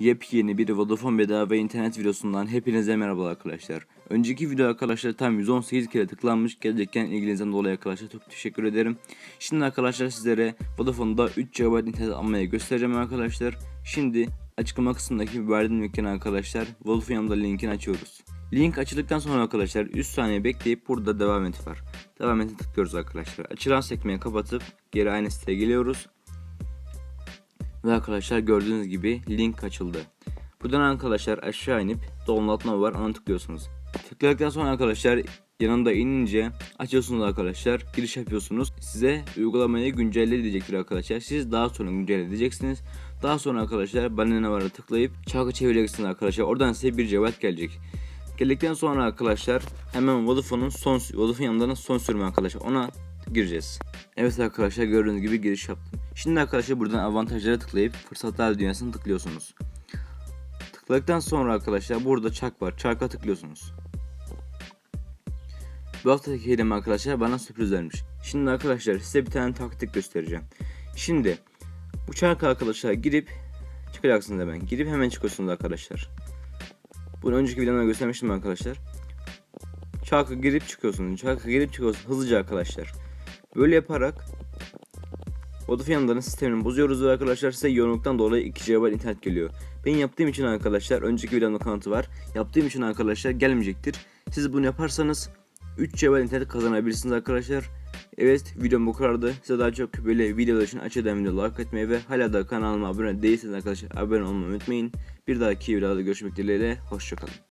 Yepyeni bir Vodafone bedava internet videosundan hepinize merhaba arkadaşlar. Önceki video arkadaşlar tam 118 kere tıklanmış gelecekken ilginizden dolayı arkadaşlar çok teşekkür ederim. Şimdi arkadaşlar sizlere Vodafone'da 3 GB internet almayı göstereceğim arkadaşlar. Şimdi açıklama kısmındaki verdiğim linkini arkadaşlar Vodafone yanımda linkini açıyoruz. Link açıldıktan sonra arkadaşlar 3 saniye bekleyip burada devam et var. Devam ete tıklıyoruz arkadaşlar. Açılan sekmeyi kapatıp geri aynı siteye geliyoruz. Ve arkadaşlar gördüğünüz gibi link açıldı. Buradan arkadaşlar aşağı inip downloadma var ona tıklıyorsunuz. Tıkladıktan sonra arkadaşlar yanında inince açıyorsunuz arkadaşlar giriş yapıyorsunuz. Size uygulamayı güncelle diyecektir arkadaşlar. Siz daha sonra güncelle diyeceksiniz. Daha sonra arkadaşlar bana ne var'a tıklayıp çarkı çevireceksiniz arkadaşlar. Oradan size bir cevap gelecek. Geldikten sonra arkadaşlar hemen Vodafone'un son Vodafone yanlarının son sürümü arkadaşlar ona gireceğiz. Evet arkadaşlar gördüğünüz gibi giriş yaptım. Şimdi arkadaşlar buradan avantajlara tıklayıp fırsatlar dünyasını tıklıyorsunuz. Tıkladıktan sonra arkadaşlar burada çark var. Çarka tıklıyorsunuz. Bu haftaki hediyem arkadaşlar bana sürpriz vermiş. Şimdi arkadaşlar size bir tane taktik göstereceğim. Şimdi bu çarka arkadaşlar girip çıkacaksınız hemen. Girip hemen çıkıyorsunuz arkadaşlar. Bunu önceki videomda göstermiştim arkadaşlar. Çarka girip çıkıyorsunuz. Çarka girip çıkıyorsunuz. Hızlıca arkadaşlar. Böyle yaparak Vodafone yanlarının sistemini bozuyoruz ve arkadaşlar size yoğunluktan dolayı 2 GB internet geliyor. Ben yaptığım için arkadaşlar önceki videomda kanıtı var. Yaptığım için arkadaşlar gelmeyecektir. Siz bunu yaparsanız 3 GB internet kazanabilirsiniz arkadaşlar. Evet videom bu kadardı. Size daha çok böyle videolar için açıdan video like etmeyi ve hala da kanalıma abone değilseniz arkadaşlar abone olmayı unutmayın. Bir dahaki videoda görüşmek dileğiyle. Hoşçakalın.